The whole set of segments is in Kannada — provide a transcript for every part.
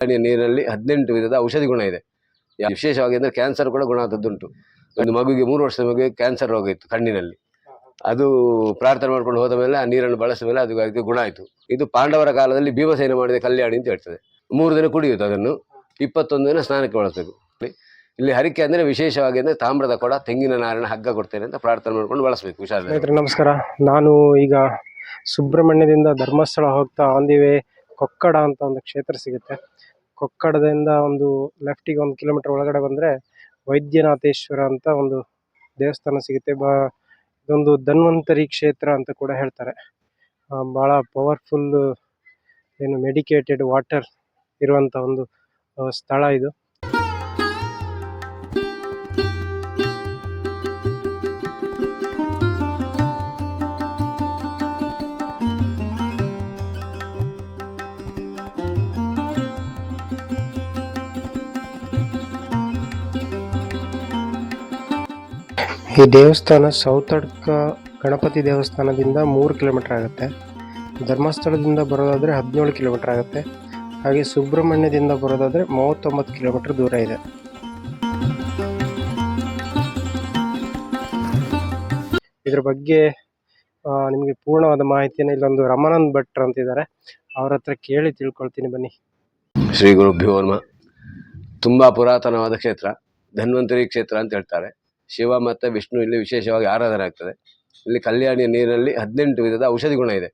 ಪಾನೀಯ ನೀರಿನಲ್ಲಿ ಹದಿನೆಂಟು ವಿಧದ ಔಷಧಿ ಗುಣ ಇದೆ. ವಿಶೇಷವಾಗಿ ಅಂದರೆ ಕ್ಯಾನ್ಸರ್ ಕೂಡ ಗುಣ ಆದದ್ದುಂಟು. ಒಂದು ಮಗುವಿಗೆ ಮೂರು ವರ್ಷದ ಮಗುವಿಗೆ ಕ್ಯಾನ್ಸರ್ ರೋಗ ಇತ್ತು ಕಣ್ಣಿನಲ್ಲಿ. ಅದು ಪ್ರಾರ್ಥನೆ ಮಾಡ್ಕೊಂಡು ಹೋದ ಮೇಲೆ ಆ ನೀರನ್ನು ಬಳಸಿದ ಮೇಲೆ ಅದು ಅದಕ್ಕೆ ಗುಣ ಆಯಿತು. ಇದು ಪಾಂಡವರ ಕಾಲದಲ್ಲಿ ಭೀಮಸೇನ ಮಾಡಿದ ಕಲ್ಯಾಣಿ ಅಂತ ಹೇಳ್ತದೆ. ಮೂರು ದಿನ ಕುಡಿಯುತ್ತೆ ಅದನ್ನು. ಇಪ್ಪತ್ತೊಂದು ದಿನ ಸ್ನಾನಕ್ಕೆ ಬಳಸಬೇಕು ಇಲ್ಲಿ ಹರಿಕೆ ಅಂದರೆ ವಿಶೇಷವಾಗಿ ಅಂದರೆ ತಾಮ್ರದ ಕೊಡ, ತೆಂಗಿನ ನಾರಿನ ಹಗ್ಗ ಕೊಡ್ತೇನೆ ಅಂತ ಪ್ರಾರ್ಥನೆ ಮಾಡ್ಕೊಂಡು ಬಳಸಬೇಕು ಹುಷಾರು ನಮಸ್ಕಾರ. ನಾನು ಈಗ ಸುಬ್ರಹ್ಮಣ್ಯದಿಂದ ಧರ್ಮಸ್ಥಳ ಹೋಗ್ತಾ ಆನ್ ದಿ ವೇ ಕೊಕ್ಕಡ ಅಂತ ಒಂದು ಕ್ಷೇತ್ರ ಸಿಗುತ್ತೆ. ಕೊಕ್ಕಡದಿಂದ ಒಂದು ಲೆಫ್ಟಿಗೆ ಒಂದು ಕಿಲೋಮೀಟರ್ ಒಳಗಡೆ ಬಂದರೆ ವೈದ್ಯನಾಥೇಶ್ವರ ಅಂತ ಒಂದು ದೇವಸ್ಥಾನ ಸಿಗುತ್ತೆ. ಬಾ, ಇದೊಂದು ಧನ್ವಂತರಿ ಕ್ಷೇತ್ರ ಅಂತ ಕೂಡ ಹೇಳ್ತಾರೆ. ಭಾಳ ಪವರ್ಫುಲ್ ಏನು ಮೆಡಿಕೇಟೆಡ್ ವಾಟರ್ ಇರುವಂಥ ಒಂದು ಸ್ಥಳ ಇದು. ಈ ದೇವಸ್ಥಾನ ಸೌತಡ್ಕ ಗಣಪತಿ ದೇವಸ್ಥಾನದಿಂದ ಮೂರು ಕಿಲೋಮೀಟರ್ ಆಗುತ್ತೆ. ಧರ್ಮಸ್ಥಳದಿಂದ ಬರೋದಾದರೆ ಹದಿನೇಳು ಕಿಲೋಮೀಟರ್ ಆಗುತ್ತೆ. ಹಾಗೆ ಸುಬ್ರಹ್ಮಣ್ಯದಿಂದ ಬರೋದಾದರೆ ಮೂವತ್ತೊಂಬತ್ತು ಕಿಲೋಮೀಟರ್ ದೂರ ಇದೆ. ಇದ್ರ ಬಗ್ಗೆ ನಿಮಗೆ ಪೂರ್ಣವಾದ ಮಾಹಿತಿಯನ್ನು ಇಲ್ಲೊಂದು ರಮಾನಂದ್ ಭಟ್ರು ಅಂತಿದ್ದಾರೆ. ಅವ್ರ ಹತ್ರ ಕೇಳಿ ತಿಳ್ಕೊಳ್ತೀನಿ ಬನ್ನಿ. ಶ್ರೀ ಗುರು ನಮಃ. ತುಂಬ ಪುರಾತನವಾದ ಕ್ಷೇತ್ರ, ಧನ್ವಂತರಿ ಕ್ಷೇತ್ರ ಅಂತ ಹೇಳ್ತಾರೆ. ಶಿವ ಮತ್ತು ವಿಷ್ಣು ಇಲ್ಲಿ ವಿಶೇಷವಾಗಿ ಆರಾಧನೆ ಆಗ್ತದೆ. ಇಲ್ಲಿ ಕಲ್ಯಾಣಿಯ ನೀರಿನಲ್ಲಿ ಹದಿನೆಂಟು ವಿಧದ ಔಷಧಿ ಗುಣ ಇದೆ.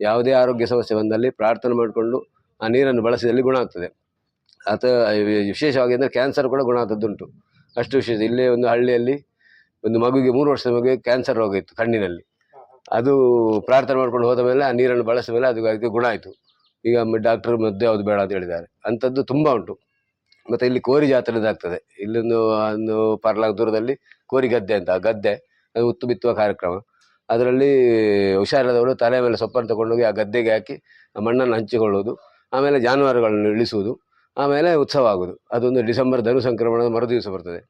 ಯಾವುದೇ ಆರೋಗ್ಯ ಸಮಸ್ಯೆ ಬಂದಲ್ಲಿ ಪ್ರಾರ್ಥನೆ ಮಾಡಿಕೊಂಡು ಆ ನೀರನ್ನು ಬಳಸಿದಲ್ಲಿ ಗುಣ ಆಗ್ತದೆ. ಅಥ ವಿಶೇಷವಾಗಿ ಅಂದರೆ ಕ್ಯಾನ್ಸರ್ ಕೂಡ ಗುಣ ಆದದ್ದುಂಟು. ಅಷ್ಟು ವಿಶೇಷ. ಇಲ್ಲೇ ಒಂದು ಹಳ್ಳಿಯಲ್ಲಿ ಒಂದು ಮಗುವಿಗೆ ಮೂರು ವರ್ಷದ ಮಗುವಿಗೆ ಕ್ಯಾನ್ಸರ್ ರೋಗ ಇತ್ತು ಕಣ್ಣಿನಲ್ಲಿ. ಅದು ಪ್ರಾರ್ಥನೆ ಮಾಡ್ಕೊಂಡು ಹೋದ ಮೇಲೆ ಆ ನೀರನ್ನು ಬಳಸಿದ ಮೇಲೆ ಅದು ಅದಕ್ಕೆ ಗುಣ ಆಯಿತು. ಈಗ ಡಾಕ್ಟರ್ ಮದ್ದು ಯಾವುದು ಬೇಡ ಅಂತ ಹೇಳಿದ್ದಾರೆ. ಅಂಥದ್ದು ತುಂಬ ಉಂಟು. ಮತ್ತು ಇಲ್ಲಿ ಕೋರಿ ಜಾತ್ರೆ ಆಗ್ತದೆ ಇಲ್ಲೊಂದು ಒಂದು ಪರ್ಲಾಗ್ ದೂರದಲ್ಲಿ ಕೋರಿ ಗದ್ದೆ ಅಂತ ಗದ್ದೆ, ಅದು ಉತ್ತು ಬಿತ್ತುವ ಕಾರ್ಯಕ್ರಮ. ಅದರಲ್ಲಿ ಹುಷಾರಿಲ್ಲದವರು ತಲೆ ಮೇಲೆ ಸೊಪ್ಪನ್ನು ತಗೊಂಡೋಗಿ ಆ ಗದ್ದೆಗೆ ಹಾಕಿ ಆ ಮಣ್ಣನ್ನು ಹಂಚಿಕೊಳ್ಳುವುದು ಆಮೇಲೆ ಜಾನುವಾರುಗಳನ್ನು ಇಳಿಸುವುದು, ಆಮೇಲೆ ಉತ್ಸವ ಆಗುವುದು ಅದೊಂದು ಡಿಸೆಂಬರ್ ಧನು ಸಂಕ್ರಮಣದ ಮರು ದಿವಸ ಬರ್ತದೆ.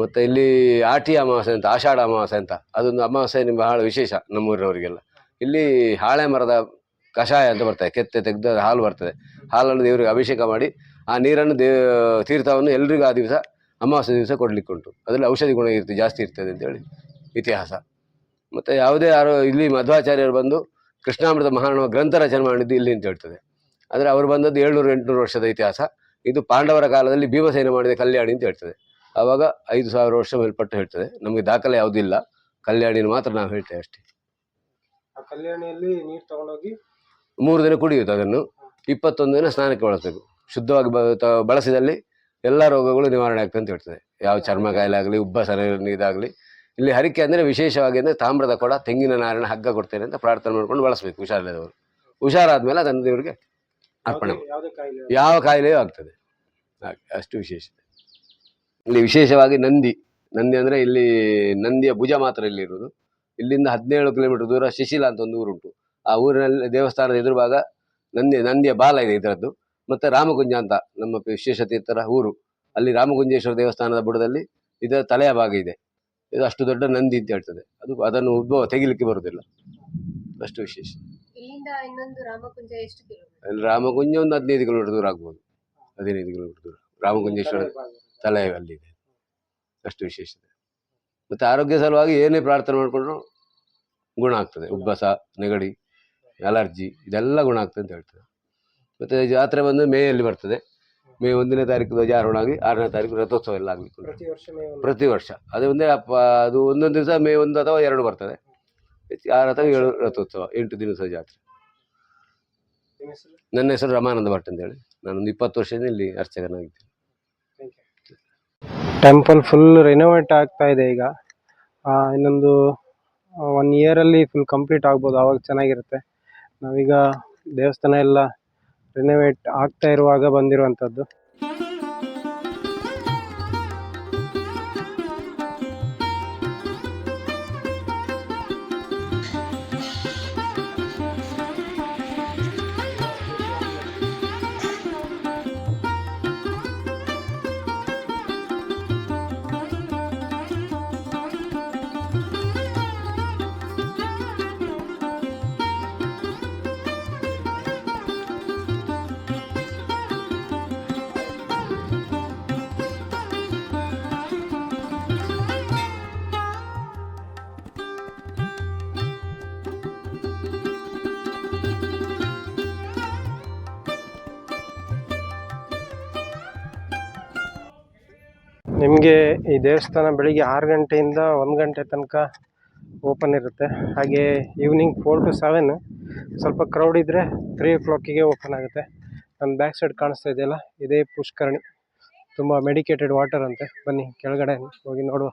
ಮತ್ತು ಇಲ್ಲಿ ಆಟಿ ಅಮಾವಾಸ್ಯೆ ಅಂತ, ಆಷಾಢ ಅಮಾವಾಸ್ಯೆ ಅಂತ, ಅದೊಂದು ಅಮಾವಾಸ್ಯೆ ಬಹಳ ವಿಶೇಷ ನಮ್ಮೂರಿನವರಿಗೆಲ್ಲ. ಇಲ್ಲಿ ಹಾಳೆ ಮರದ ಕಷಾಯ ಅಂತ ಬರ್ತದೆ, ಕೆತ್ತೆ ತೆಗೆದು ಹಾಲು ಬರ್ತದೆ. ಹಾಲನ್ನು ದೇವರಿಗೆ ಅಭಿಷೇಕ ಮಾಡಿ, ಆ ನೀರನ್ನು ದೇ, ತೀರ್ಥವನ್ನು ಎಲ್ರಿಗೂ ಆ ದಿವಸ, ಅಮಾವಾಸ್ಯೆ ದಿವಸ ಕೊಡ್ಲಿಕ್ಕೆ ಉಂಟು ಅದರಲ್ಲಿ ಔಷಧಿ ಗುಣ ಇರ್ತದೆ ಜಾಸ್ತಿ ಇರ್ತದೆ ಅಂತೇಳಿ ಇತಿಹಾಸ. ಮತ್ತು ಯಾವುದೇ ಯಾರು ಇಲ್ಲಿ ಮಧ್ವಾಚಾರ್ಯರು ಬಂದು ಕೃಷ್ಣಾಮೃತ ಮಹಾಣವ ಗ್ರಂಥ ರಚನೆ ಮಾಡಿದ್ದು ಇಲ್ಲಿ ಅಂತ ಹೇಳ್ತದೆ. ಆದರೆ ಅವರು ಬಂದದ್ದು ಏಳ್ನೂರು, ಎಂಟುನೂರು ವರ್ಷದ ಇತಿಹಾಸ. ಇದು ಪಾಂಡವರ ಕಾಲದಲ್ಲಿ ಭೀಮಸೇನ ಮಾಡಿದ ಕಲ್ಯಾಣಿ ಅಂತ ಹೇಳ್ತದೆ. ಆವಾಗ ಐದು ಸಾವಿರ ವರ್ಷ ಮೇಲ್ಪಟ್ಟು ಹೇಳ್ತದೆ. ನಮಗೆ ದಾಖಲೆ ಯಾವುದಿಲ್ಲ. ಕಲ್ಯಾಣಿನ ಮಾತ್ರ ನಾವು ಹೇಳ್ತೇವೆ ಅಷ್ಟೇ. ಆ ಕಲ್ಯಾಣಿಯಲ್ಲಿ ನೀರು ತಗೊಂಡೋಗಿ ಮೂರು ದಿನ ಕುಡಿಯುತ್ತೆ ಅದನ್ನು. ಇಪ್ಪತ್ತೊಂದು ದಿನ ಸ್ನಾನಕ್ಕೆ ಬಳಸಬೇಕು. ಶುದ್ಧವಾಗಿ ಬಳಸಿದಲ್ಲಿ ಎಲ್ಲ ರೋಗಗಳು ನಿವಾರಣೆ ಆಗ್ತದೆ ಅಂತ ಹೇಳ್ತದೆ. ಯಾವ ಚರ್ಮ ಕಾಯಿಲೆ ಆಗಲಿ ಉಬ್ಬಸ ಇದಾಗಲಿ. ಇಲ್ಲಿ ಹರಿಕೆ ಅಂದರೆ ವಿಶೇಷವಾಗಿ ಅಂದರೆ ತಾಮ್ರದ ಕೊಡ ತೆಂಗಿನ ನಾರಿನ ಹಗ್ಗ ಕೊಡ್ತೇನೆ ಅಂತ ಪ್ರಾರ್ಥನೆ ಮಾಡ್ಕೊಂಡು ಬಳಸಬೇಕು ಹುಷಾರಿಲ್ಲದವರು. ಹುಷಾರಾದ್ಮೇಲೆ ಅದನ್ನು ದೇವರಿಗೆ ಅರ್ಪಣೆ ಯಾವ ಕಾಯಿಲೆಯೂ ಆಗ್ತದೆ. ಹಾಗೆ ಅಷ್ಟು ವಿಶೇಷ. ಇಲ್ಲಿ ವಿಶೇಷವಾಗಿ ನಂದಿ. ನಂದಿ ಅಂದರೆ ಇಲ್ಲಿ ನಂದಿಯ ಭುಜ ಮಾತ್ರ ಇಲ್ಲಿ ಇರುವುದು. ಇಲ್ಲಿಂದ ಹದಿನೇಳು ಕಿಲೋಮೀಟರ್ ದೂರ ಶಿಶಿಲ ಅಂತ ಒಂದು ಊರುಂಟು. ಆ ಊರಿನಲ್ಲಿ ದೇವಸ್ಥಾನದ ಎದುರು ಭಾಗ ನಂದಿ ನಂದಿಯ ಬಾಲ ಇದೆ ಇದರದ್ದು. ಮತ್ತೆ ರಾಮಗುಂಜ ಅಂತ ನಮ್ಮ ವಿಶೇಷ ತೀರ್ಥರ ಊರು. ಅಲ್ಲಿ ರಾಮಗುಂಜೇಶ್ವರ ದೇವಸ್ಥಾನದ ಬುಡದಲ್ಲಿ ಇದರ ತಲೆಯ ಭಾಗ ಇದೆ. ಇದು ಅಷ್ಟು ದೊಡ್ಡ ನಂದಿ ಅಂತ ಹೇಳ್ತದೆ. ಅದು ಅದನ್ನು ಉದ್ಭವ ತೆಗಿಲಿಕ್ಕೆ ಬರುವುದಿಲ್ಲ. ಅಷ್ಟು ವಿಶೇಷ. ರಾಮಗುಂಜ ಒಂದು ಹದಿನೈದು ಕಿಲೋಮೀಟರ್ ದೂರ ಆಗ್ಬೋದು. ಹದಿನೈದು ಕಿಲೋಮೀಟರ್ ದೂರ. ರಾಮಗುಂಜೇಶ್ವರ ತಲೆ ಅಲ್ಲಿದೆ ಅಷ್ಟು ವಿಶೇಷತೆ ಮತ್ತೆ ಆರೋಗ್ಯ ಸಲುವಾಗಿ ಏನೇ ಪ್ರಾರ್ಥನೆ ಮಾಡಿಕೊಂಡ್ರು ಗುಣ ಆಗ್ತದೆ. ಉಬ್ಬಸ ನೆಗಡಿ ಅಲರ್ಜಿ ಇದೆಲ್ಲ ಗುಣ ಆಗ್ತದೆ ಅಂತ ಹೇಳ್ತದೆ ಮತ್ತೆ ಜಾತ್ರೆ ಬಂದು ಮೇಯಲ್ಲಿ ಬರ್ತದೆ. ಮೇ ಒಂದನೇ ತಾರೀಕು ಧ್ವಜಾರೋಹಣ ಆಗಲಿ ಆರನೇ ತಾರೀಕು ರಥೋತ್ಸವ ಎಲ್ಲ ಆಗಲಿ ಪ್ರತಿ ವರ್ಷ ಅದು ಒಂದೇ ಅಪ್ಪ ಅದು ಒಂದೊಂದು ದಿವಸ ಮೇ ಒಂದು ಅಥವಾ ಎರಡು ಬರ್ತದೆ. ಆರು ಅಥವಾ ಏಳು ರಥೋತ್ಸವ ಎಂಟು ದಿವಸ ಜಾತ್ರೆ? ನನ್ನ ಹೆಸರು ರಮಾನಂದ ಭಟ್ ಅಂತೇಳಿ ನಾನೊಂದು ಇಪ್ಪತ್ತು ವರ್ಷದಿಂದ ಇಲ್ಲಿ ಅರ್ಚಕನಾಗಿದ್ದೇನೆ. ಟೆಂಪಲ್ ಫುಲ್ ರಿನೋವೇಟ್ ಆಗ್ತಾ ಇದೆ ಈಗ. ಇನ್ನೊಂದು ಒನ್ ಇಯರಲ್ಲಿ ಫುಲ್ ಕಂಪ್ಲೀಟ್ ಆಗ್ಬೋದು. ಆವಾಗ ಚೆನ್ನಾಗಿರುತ್ತೆ. ನಾವೀಗ ದೇವಸ್ಥಾನ ಎಲ್ಲ ರಿನೋವೇಟ್ ಆಗ್ತಾ ಇರುವಾಗ ಬಂದಿರುವಂಥದ್ದು. ನಿಮಗೆ ಈ ದೇವಸ್ಥಾನ ಬೆಳಿಗ್ಗೆ ಆರು ಗಂಟೆಯಿಂದ ಒಂದು ಗಂಟೆ ತನಕ ಓಪನ್ ಇರುತ್ತೆ. ಹಾಗೆ ಈವ್ನಿಂಗ್ ಫೋರ್ ಟು ಸೆವೆನ್ ಸ್ವಲ್ಪ ಕ್ರೌಡ್ ಇದ್ದರೆ ತ್ರೀ ಓ ಕ್ಲಾಕಿಗೆ ಓಪನ್ ಆಗುತ್ತೆ. ನನ್ನ ಬ್ಯಾಕ್ ಸೈಡ್ ಕಾಣಿಸ್ತಾ ಇದೆಯಲ್ಲ? ಇದೇ ಪುಷ್ಕರಣಿ. ತುಂಬ ಮೆಡಿಕೇಟೆಡ್ ವಾಟರ್ ಅಂತೆ. ಬನ್ನಿ, ಕೆಳಗಡೆ ಹೋಗಿ ನೋಡುವ.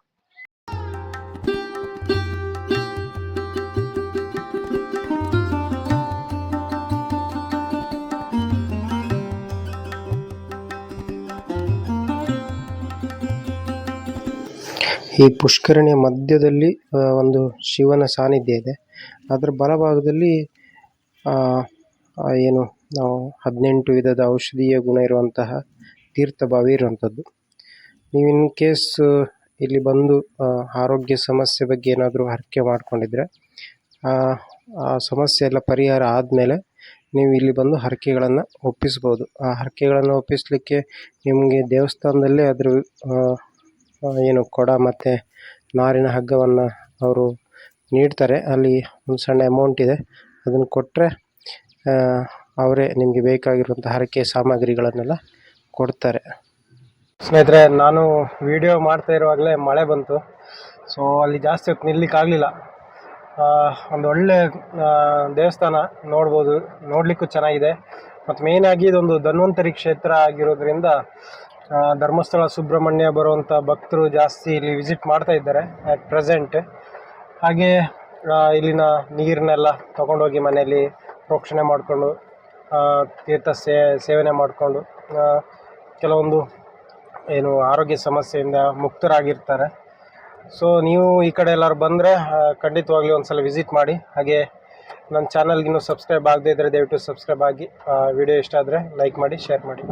ಈ ಪುಷ್ಕರಣಿಯ ಮಧ್ಯದಲ್ಲಿ ಒಂದು ಶಿವನ ಸಾನ್ನಿಧ್ಯ ಇದೆ. ಅದರ ಬಲಭಾಗದಲ್ಲಿ ಏನು, ನಾವು ಹದಿನೆಂಟು ವಿಧದ ಔಷಧೀಯ ಗುಣ ಇರುವಂತಹ ತೀರ್ಥ ಬಾವಿ ಇರುವಂಥದ್ದು. ನೀವು ಇನ್ ಕೇಸ್ ಇಲ್ಲಿ ಬಂದು ಆರೋಗ್ಯ ಸಮಸ್ಯೆ ಬಗ್ಗೆ ಏನಾದರೂ ಹರಕೆ ಮಾಡಿಕೊಂಡಿದ್ರೆ, ಆ ಸಮಸ್ಯೆ ಎಲ್ಲ ಪರಿಹಾರ ಆದಮೇಲೆ ನೀವು ಇಲ್ಲಿ ಬಂದು ಹರಕೆಗಳನ್ನು ಒಪ್ಪಿಸ್ಬೋದು. ಆ ಹರಕೆಗಳನ್ನು ಒಪ್ಪಿಸಲಿಕ್ಕೆ ನಿಮಗೆ ದೇವಸ್ಥಾನದಲ್ಲೇ ಅದ್ರ ಏನು ಕೊಡ ಮತ್ತು ನಾರಿನ ಹಗ್ಗವನ್ನು ಅವರು ನೀಡ್ತಾರೆ. ಅಲ್ಲಿ ಒಂದು ಸಣ್ಣ ಅಮೌಂಟ್ ಇದೆ. ಅದನ್ನು ಕೊಟ್ಟರೆ ಅವರೇ ನಿಮಗೆ ಬೇಕಾಗಿರುವಂಥ ಹರಕೆ ಸಾಮಗ್ರಿಗಳನ್ನೆಲ್ಲ ಕೊಡ್ತಾರೆ. ಸ್ನೇಹಿತರೆ, ನಾನು ವಿಡಿಯೋ ಮಾಡ್ತಾ ಇರುವಾಗಲೇ ಮಳೆ ಬಂತು. ಸೊ ಅಲ್ಲಿ ಜಾಸ್ತಿ ಹೊತ್ತು ನಿಲ್ಲಿಕ್ಕಾಗಲಿಲ್ಲ. ಒಂದು ಒಳ್ಳೆ ದೇವಸ್ಥಾನ ನೋಡ್ಬೋದು. ನೋಡಲಿಕ್ಕೂ ಚೆನ್ನಾಗಿದೆ. ಮತ್ತು ಮೇಯ್ನಾಗಿ ಇದೊಂದು ಧನ್ವಂತರಿ ಕ್ಷೇತ್ರ ಆಗಿರೋದ್ರಿಂದ ಧರ್ಮಸ್ಥಳ ಸುಬ್ರಹ್ಮಣ್ಯ ಬರುವಂಥ ಭಕ್ತರು ಜಾಸ್ತಿ ಇಲ್ಲಿ ವಿಸಿಟ್ ಮಾಡ್ತಾ ಇದ್ದಾರೆ ಅಟ್ ಪ್ರೆಸೆಂಟ್ ಹಾಗೆ ಇಲ್ಲಿನ ನೀರನ್ನೆಲ್ಲ ತೊಗೊಂಡೋಗಿ ಮನೆಯಲ್ಲಿ ಪ್ರೋಕ್ಷಣೆ ಮಾಡಿಕೊಂಡು ತೀರ್ಥ ಸೇ, ಸೇವನೆ ಮಾಡಿಕೊಂಡು ಕೆಲವೊಂದು ಏನು ಆರೋಗ್ಯ ಸಮಸ್ಯೆಯಿಂದ ಮುಕ್ತರಾಗಿರ್ತಾರೆ. ಸೊ ನೀವು ಈ ಕಡೆ ಎಲ್ಲರೂ ಬಂದರೆ ಖಂಡಿತವಾಗ್ಲಿ ಒಂದು ಸಲ ವಿಸಿಟ್ ಮಾಡಿ. ಹಾಗೆ, ನನ್ನ ಚಾನಲ್ಗಿನ್ನೂ ಸಬ್ಸ್ಕ್ರೈಬ್ ಆಗದೇ ಇದ್ದರೆ ದಯವಿಟ್ಟು ಸಬ್ಸ್ಕ್ರೈಬ್ ಆಗಿ ವಿಡಿಯೋ ಇಷ್ಟ ಆದರೆ ಲೈಕ್ ಮಾಡಿ ಶೇರ್ ಮಾಡಿ.